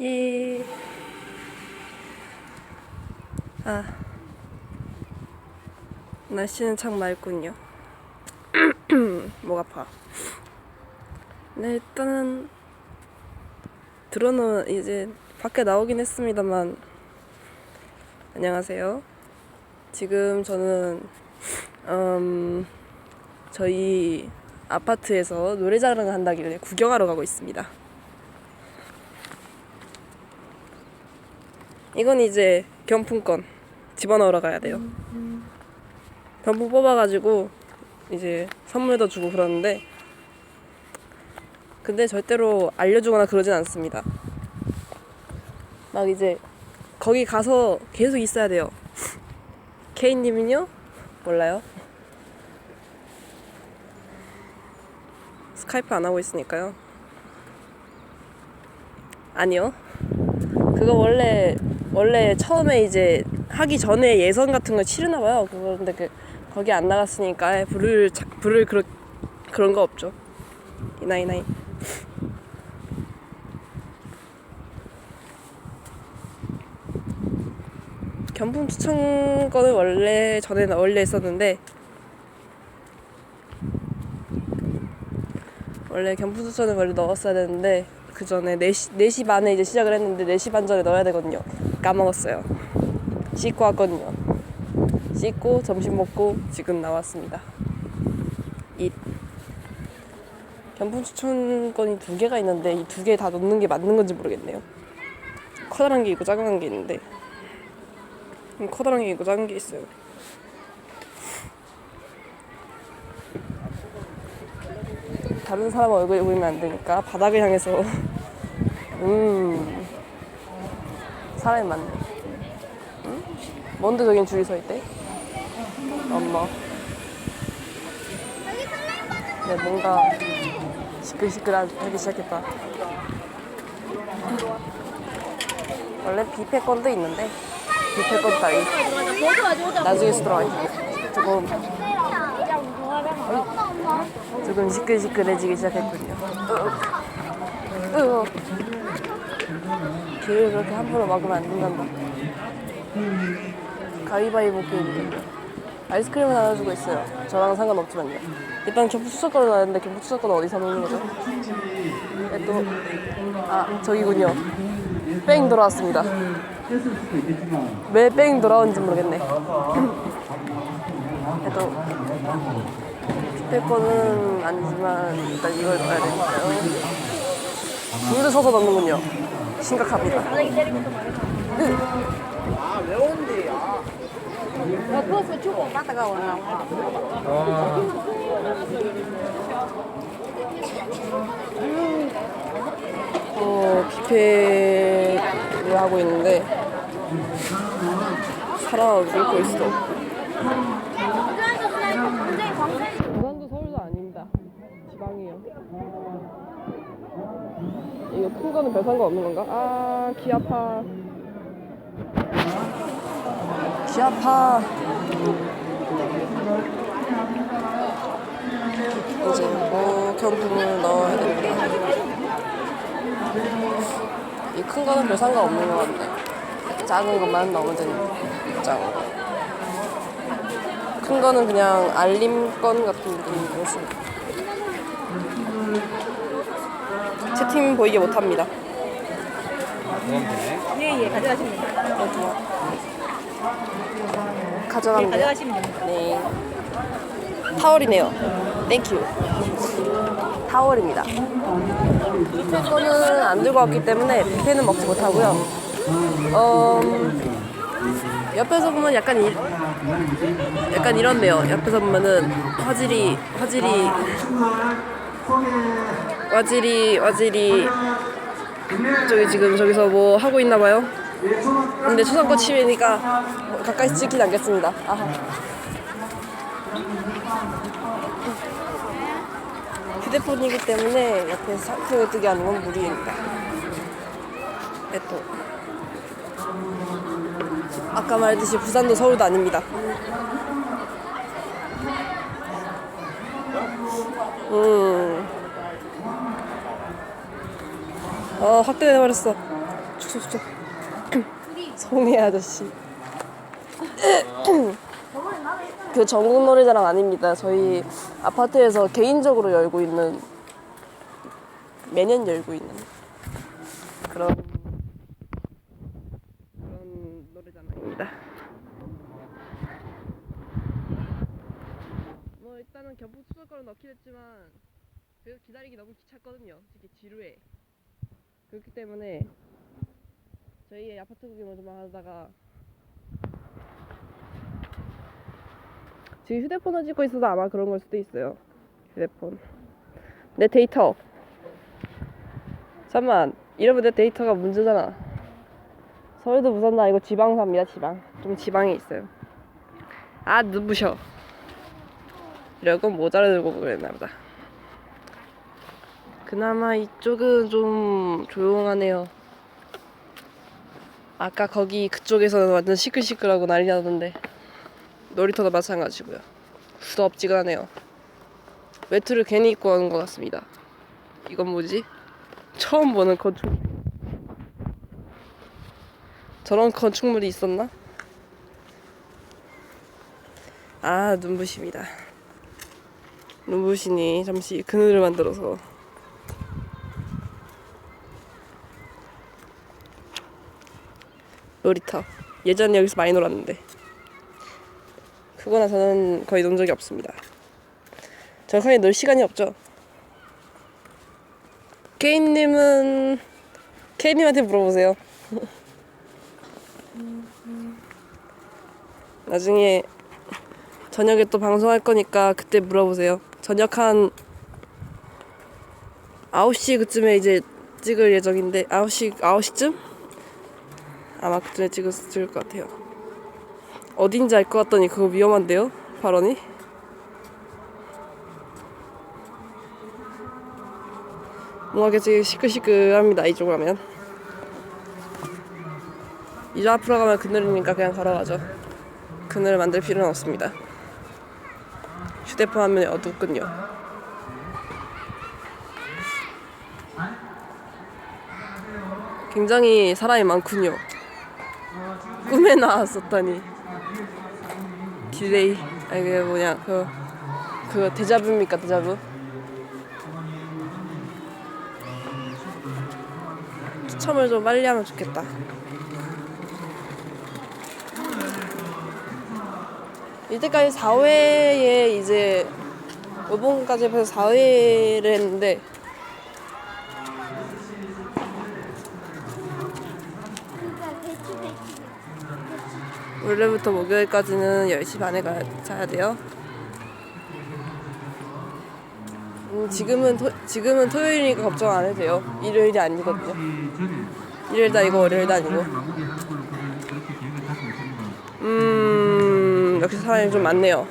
예. 아. 날씨는 참 맑군요. 목 아파. 네, 일단은 들어는 이제 밖에 나오긴 했습니다만 안녕하세요. 지금 저는 음 저희 아파트에서 노래자랑을 한다길래 구경하러 가고 있습니다. 이건 이제 경품권 집어넣으러 가야 돼요. 경품 뽑아가지고 이제 선물도 주고 그러는데 근데 절대로 알려주거나 그러진 않습니다. 막 이제 거기 가서 계속 있어야 돼요. 케이님은요? 몰라요. 스카이프 안 하고 있으니까요. 아니요. 그거 원래 원래 처음에 이제 하기 전에 예선 같은 걸 치르나 봐요. 그거 근데 그 거기 안 나갔으니까 자- 부를 그런 그런 거 없죠. 이 나이 나이. 견품 추천권을 원래 전에는 원래 했었는데 원래 견품 추천을 원래 넣었어야 되는데 그 전에 4시, 4시 반에 이제 시작을 했는데 4시 반 전에 넣어야 되거든요. 까먹었어요. 씻고 왔거든요. 씻고 점심 먹고 지금 나왔습니다. 이 견품 추천권이 두 개가 있는데 이 두 개 다 넣는 게 맞는 건지 모르겠네요. 커다란 게 있고 작은 게 있는데 음, 커다란 게 있고 작은 게 있어요. 다른 사람 얼굴에 보이면 안 되니까 바닥을 향해서 음 사람이 많네. 응? 뭔데 저긴 줄이 서 있대? 엄마. 네 뭔가 시끌시끌하기 시작했다. 원래 뷔페권도 있는데 뷔페권 따위 나중에 쓰더라고요. 조금 조금 시끌시끌해지기 시작했군요. 으, 으. 기회를 그렇게 함부로 막으면 안 된단다. 가위바위보 게임이군요. 아이스크림을 나눠주고 있어요. 저랑 상관없지만요. 일단 경부 추석권을 나왔는데 경부 추석권은 어디서 먹는 거죠? 네, 또, 아, 저기군요. 뺑 돌아왔습니다. 왜 뺑 돌아온지 모르겠네. 그래도 빅ペ거는 아니지만 일단 이걸 넣어야 되니까요. 줄을 서서 넣는군요. 심각합니다. 어, 뷔페를 하고 있는데 볼 수도 없고 부산도 서울도 아닙니다. 지방이요. 이거 큰 거는 별 상관 없는 건가? 아, 귀 아파. 귀 아파. 이제 뭐 경품을 넣어야 됩니다. 이 큰 거는 별 상관 없는 것 같네. 작은 것만 넣으면 되니까. 작은 거. 큰 거는 그냥 알림건 같은 느낌이었습니다. 채팅 보이게 못합니다. 예, 예, 가져가시면 됩니다. 가져가면 돼요? 가져가시면 됩니다. 네. 타월이네요. 땡큐. 타월입니다. 뷔페거는 안 들고 왔기 때문에 뷔페는 먹지 못하고요. 어, 옆에서 보면 약간 이, 약간 이렇네요. 옆에서 보면은 화질이 화질이 화질이 화질이 저기 지금 저기서 뭐 하고 있나 봐요. 근데 초상권 침해니까 뭐 가까이 찍히지 않겠습니다. 아하. 휴대폰이기 때문에 옆에 상표를 뜨게 하는 건 무리입니다. 네, 또 아까 말했듯이 부산도 서울도 아닙니다. 음. 어, 확대돼버렸어. 스톱 스톱 송혜 아저씨. 그 전국 노래자랑 아닙니다. 저희 아파트에서 개인적으로 열고 있는 매년 열고 있는 그런 그런 노래자랑입니다. 뭐 일단은 경북 수도권을 넣긴 했지만 그래도 기다리기 너무 귀찮거든요. 특히 지루해 그렇기 때문에 저희 아파트 구경을 좀 하다가 지금 휴대폰을 찍고 있어서 아마 그런 걸 수도 있어요. 휴대폰. 내 데이터. 잠만 이러면 내 데이터가 문제잖아. 서울도 부산도 아니고 지방사입니다 지방. 좀 지방에 있어요. 아 눈부셔. 이러고 모자를 들고 그랬나 보다 그나마 이쪽은 좀 조용하네요. 아까 거기 그쪽에서는 완전 시끌시끌하고 난리 나던데. 놀이터도 마찬가지고요. 후덥지근하네요. 외투를 괜히 입고 오는 것 같습니다. 이건 뭐지? 처음 보는 건축 저런 건축물이 있었나? 아 눈부십니다. 눈부시니 잠시 그늘을 만들어서 놀이터. 예전에 여기서 많이 놀았는데. 크고 나서는 거의 논 적이 없습니다. 정확하게 놀 시간이 없죠. 케인님은 케인님한테 물어보세요. 나중에 저녁에 또 방송할 거니까 그때 물어보세요. 저녁 한 9시 그쯤에 이제 찍을 예정인데 9시 9시쯤? 아마 그쯤에 찍을, 찍을 것 같아요. 어딘지 알 것 같더니 그거 위험한데요? 발언이? 뭔가 되게 시끌시끌합니다 이쪽으로 가면. 이제 앞으로 가면 그늘이니까 그냥 걸어가죠. 그늘을 만들 필요는 없습니다. 휴대폰 화면이 어둡군요. 굉장히 사람이 많군요 꿈에 나왔었다니. 딜레이. 아니 그게 뭐냐 그 그거 데자뷰입니까 데자뷰 추첨을 좀 빨리 하면 좋겠다. 이때까지 4회에 이제 5번까지 해서 4회를 했는데 원래부터 목요일까지는 10시 반에 가, 자야 돼요. 음, 지금은 토, 지금은 토요일이니까 걱정 안 해도 돼요. 일요일이 아니거든요. 일요일도 아니고 월요일도 아니고. 음, 역시 사람이 좀 많네요.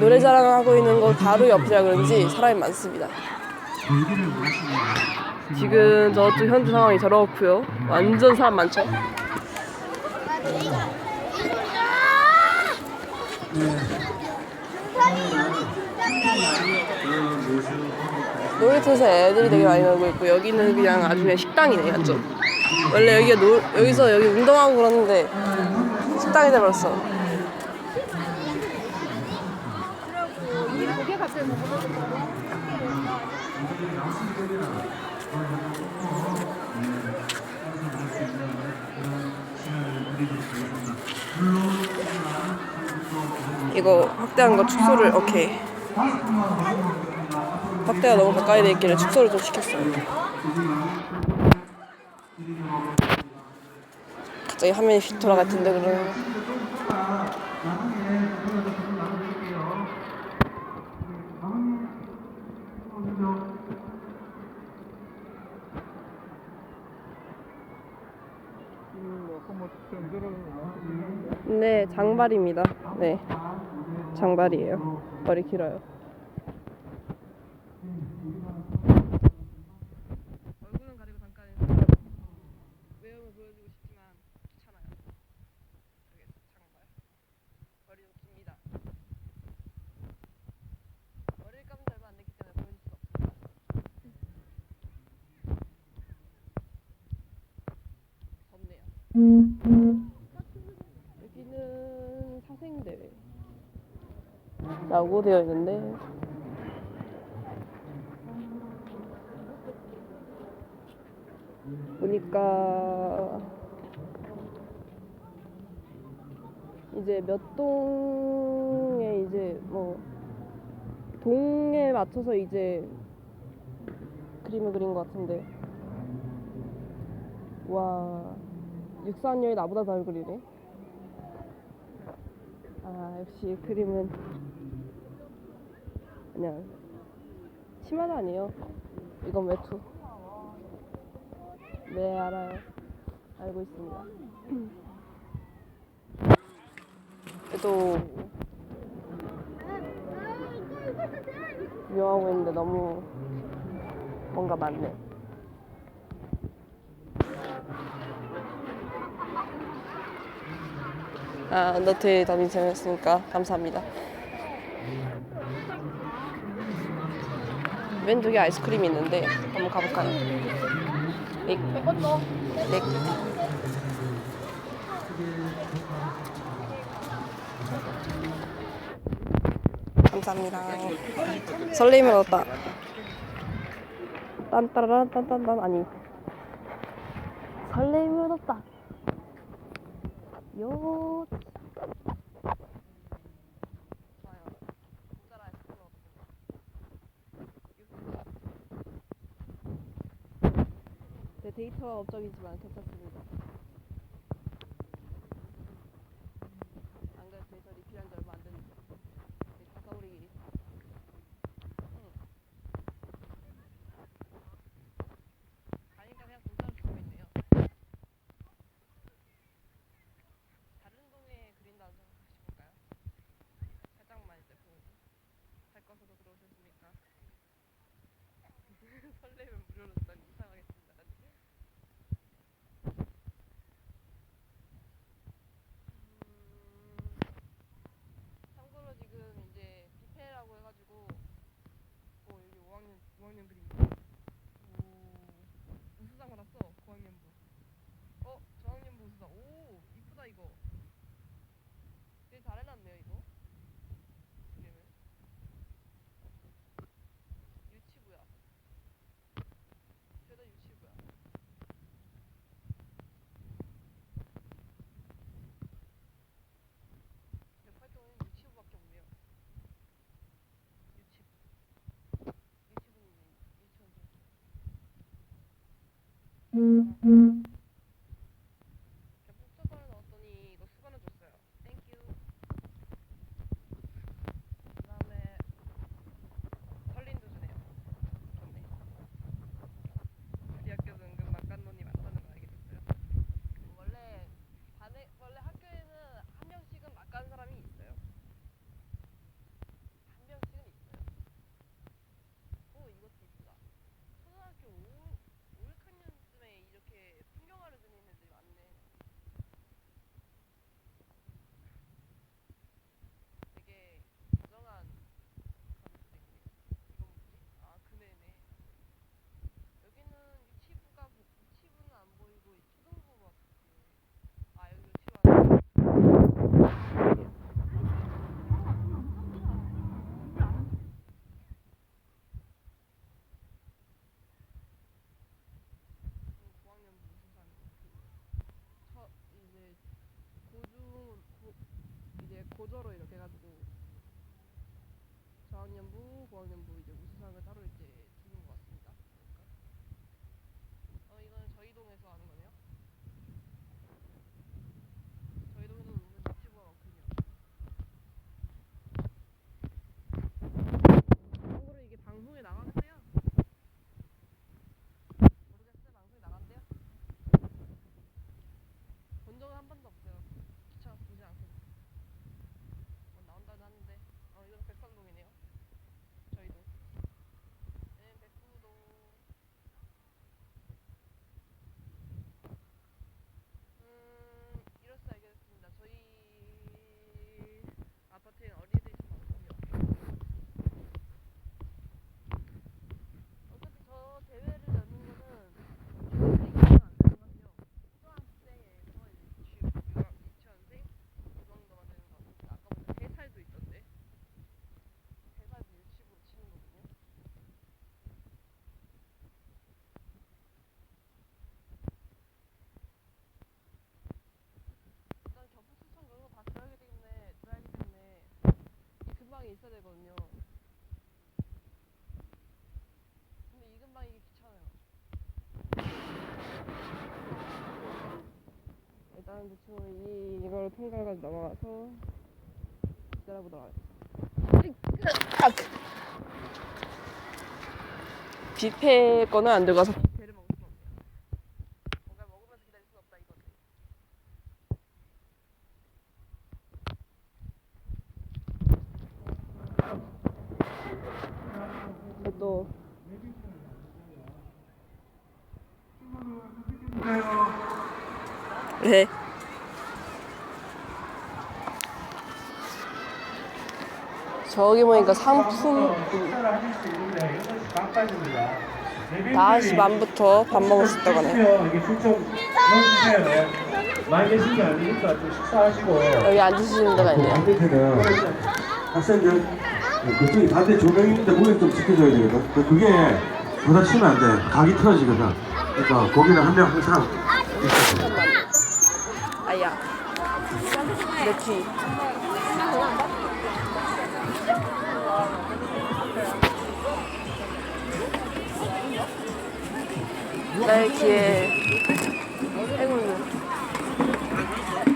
노래 자랑하고 있는 거 바로 옆이라 그런지 사람이 많습니다. 지금 저쪽 현재 상황이 저렇고요. 완전 사람 많죠. 놀이터에서 애들이 되게 많이 놀고 있고 여기는 그냥 아주 그냥 식당이네 완전 원래 여기가 놀 여기서 여기 운동하고 그러는데 식당이 돼버렸어 고개 갑자기 먹어서 이거 확대한 거 축소를 오케이. 확대가 너무 가까이 돼 있길래 축소를 좀 시켰어요. 갑자기 화면이 휙 돌아갈 텐데 그러면 네 장발입니다. 네 장발이에요. 머리 길어요 라고 되어 있는데. 보니까 이제 몇 동에 이제 뭐 동에 맞춰서 이제 그림을 그린 것 같은데. 와 육산열이 나보다 잘 그리네. 아 역시 그림은 그냥 심하다 아니에요 이건 외투. 네 알아요. 알고 있습니다. 그래도 묘하고 있는데 너무 뭔가 많네. 아, 언더테일 담임 재밌으니까 감사합니다. 왼쪽에 아이스크림이 있는데 한번 가볼까요? 넥. 넥. 감사합니다. 설레임을 얻었다. 딴따라란 딴딴딴 아니. 설레임을 얻었다. 요. 데이터 업적이지만 괜찮습니다. Mm-hmm. 이제 고저로 이렇게 해가지고 저학년부, 고학년부 이제 우수상을 따로 이제 되거든요. 근데 이 근방 이게 귀찮아요. 일단 대충 이 이걸 통과해가지고 넘어가서 기다려보도록 하겠습니다. 뷔페 거는 안 들어가서 뷔페를 먹을 수 없네요. 뭔가 먹으면서 기다릴 수 없다 이거지. 또 네. 저기 보니까 상품 다시 만부터 밥 먹을 수 있다고 하네요. 이게 술좀 넣어주세요. 네. 많이 계신 게 아니니까 좀 식사하시고. 여기 앉으시는 데가 있네요. 반대편은 학생들 그쪽이 반대 조명인데 거기 좀 지켜줘야 되거든. 그- 그게 부딪히면 안 돼. 각이 틀어지거든. 그러니까 거기는 한 명 항상. 아야. 내 귀. 나의 귀에 행운은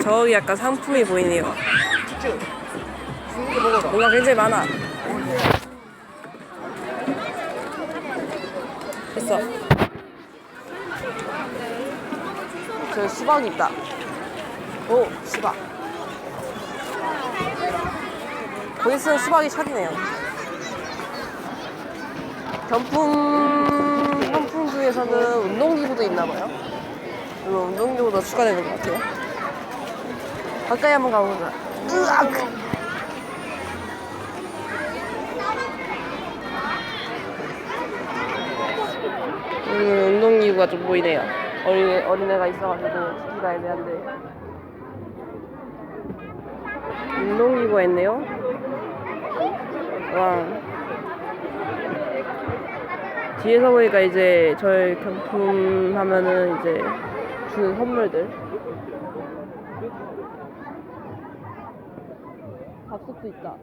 저기 약간 상품이 보이네요. 뭔가 굉장히 많아. 있어. 저 수박이 있다. 오, 수박. 거기 쓰는 수박이 차지네요. 경품 중에서는 운동기구도 있나봐요. 이거 운동기구도 추가되는 것 같아요. 가까이 한번 가보자. 으악! 여기는 운동기구가 좀 보이네요. 어린애, 어린애가 있어가지고 듣기가 애매한데. 운동기구가 있네요. 와. 뒤에서 보니까 이제 저희 경품 하면은 이제 주는 선물들. 밥솥도 있다.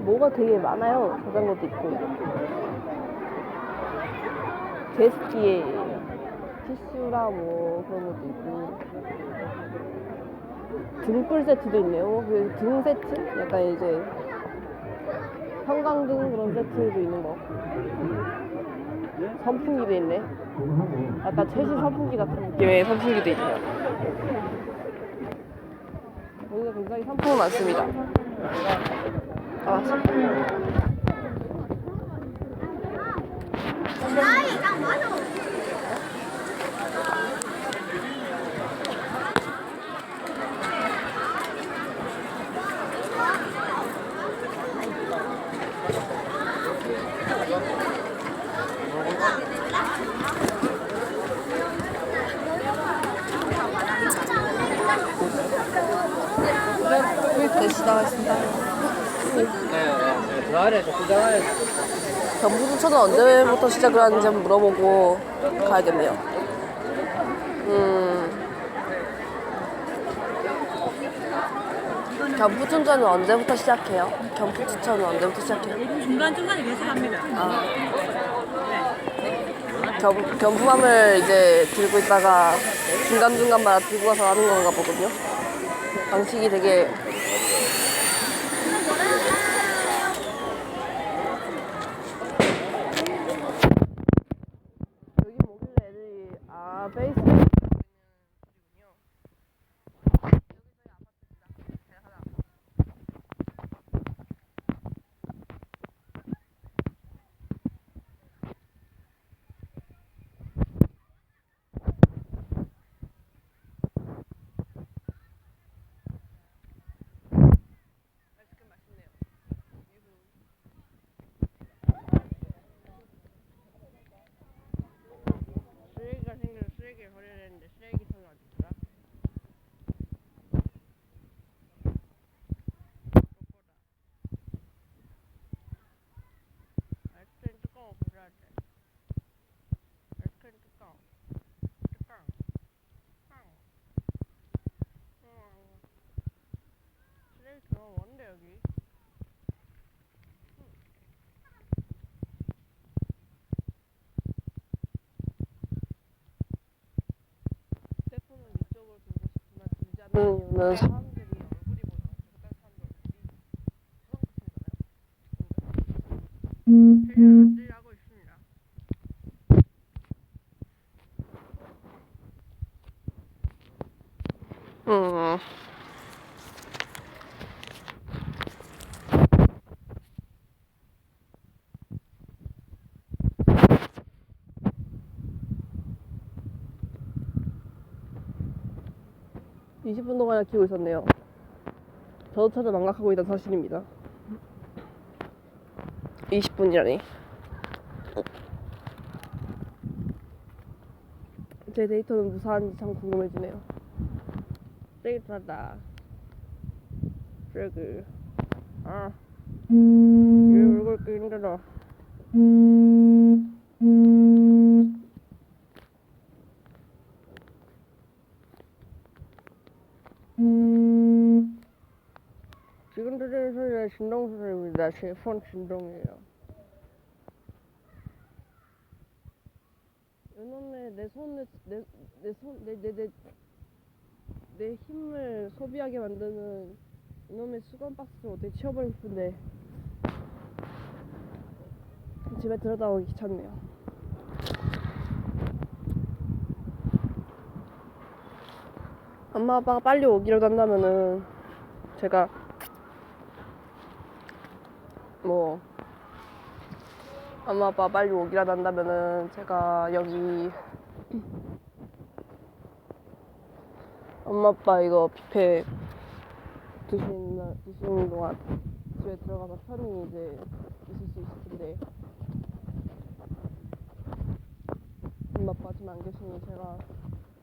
뭐가 되게 많아요. 자전거도 있고. 제스키에 티슈라 뭐 그런 것도 있고. 등불 세트도 있네요. 그 등 세트? 약간 이제 형광등 그런 세트도 있는 거. 선풍기도 있네. 약간 최신 선풍기 같은 느낌의 선풍기도 있네요. 여기가 굉장히 상품이 많습니다. 아, 참. 네, 시작하겠습니다. 경부 주차는 언제부터 시작을 하는지 한번 물어보고 가야겠네요. 음. 경부 주차는 언제부터 시작해요? 경부 주차는 언제부터 시작해요? 중간중간에 계속 합니다. 아. 겸, 겸품함을 이제 들고 있다가 중간중간마다 들고 가서 하는 건가 보군요. 방식이 되게 여기 뭐길래 애들이 아 베이스 20분 동안 키우고 있었네요. 저도 차도 망각하고 있는 사실입니다. 20분이라니. 제 데이터는 무사한지 참 궁금해지네요. 데이터다. 프레그. 아. 이 얼굴 끼는다. 진동 소리입니다. 제 폰 진동이에요. 이놈의 내 손을 내 내 손 내 내 내 내 힘을 소비하게 만드는 이놈의 수건 박스를 어떻게 치워버리고 싶은데 집에 들여다 오기 귀찮네요. 엄마 아빠가 빨리 오기라도 한다면은 제가 뭐 엄마 아빠 빨리 오기라도 한다면은 제가 여기 엄마 아빠 이거 뷔페 드시는 날- 드시는 동안 집에 들어가서 편히 이제 있을 수 있을 텐데 엄마 아빠 지금 안 계시니 제가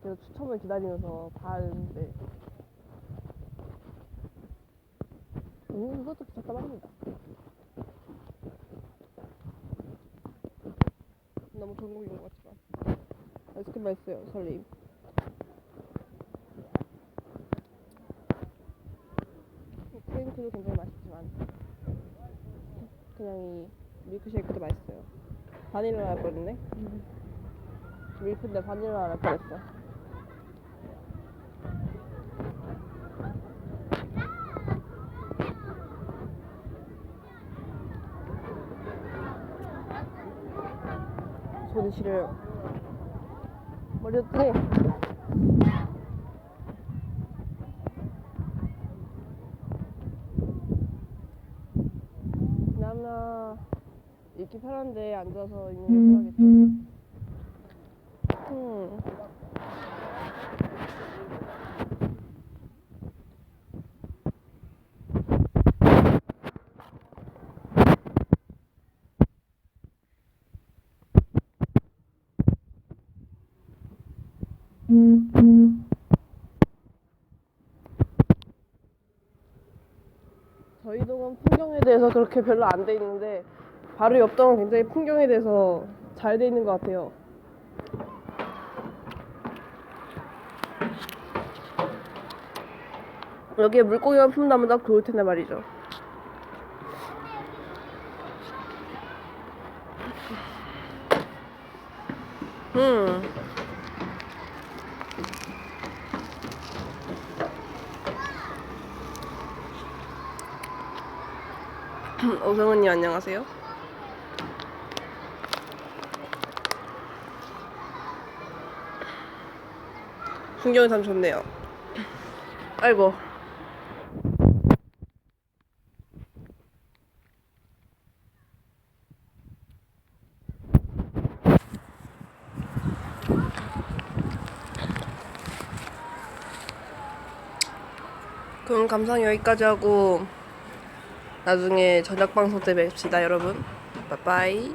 계속 추첨을 기다리면서 되는데 음, 이것도 잠깐만입니다. 너무 전국인 것 같지만. 아이스크림 맛있어요 설림 크림크도 굉장히 맛있지만 그냥 이 밀크쉐이크도 맛있어요. 바닐라 할 뻔했네 밀크인데 바닐라 할 뻔했어 머리 어떠니? 그나마 읽기 편한데 앉아서 읽는 게 편하겠죠 음. 저희 동은 풍경에 대해서 그렇게 별로 안 돼 있는데 바로 옆 동은 굉장히 풍경에 대해서 잘 돼 있는 것 같아요. 여기에 물고기만 품다면 딱 좋을 텐데 말이죠. 음. 오성은님 안녕하세요. 풍경이 참 좋네요. 아이고. 그럼 감상 여기까지 하고 나중에 저녁 방송 때 뵙시다 여러분. 빠빠이.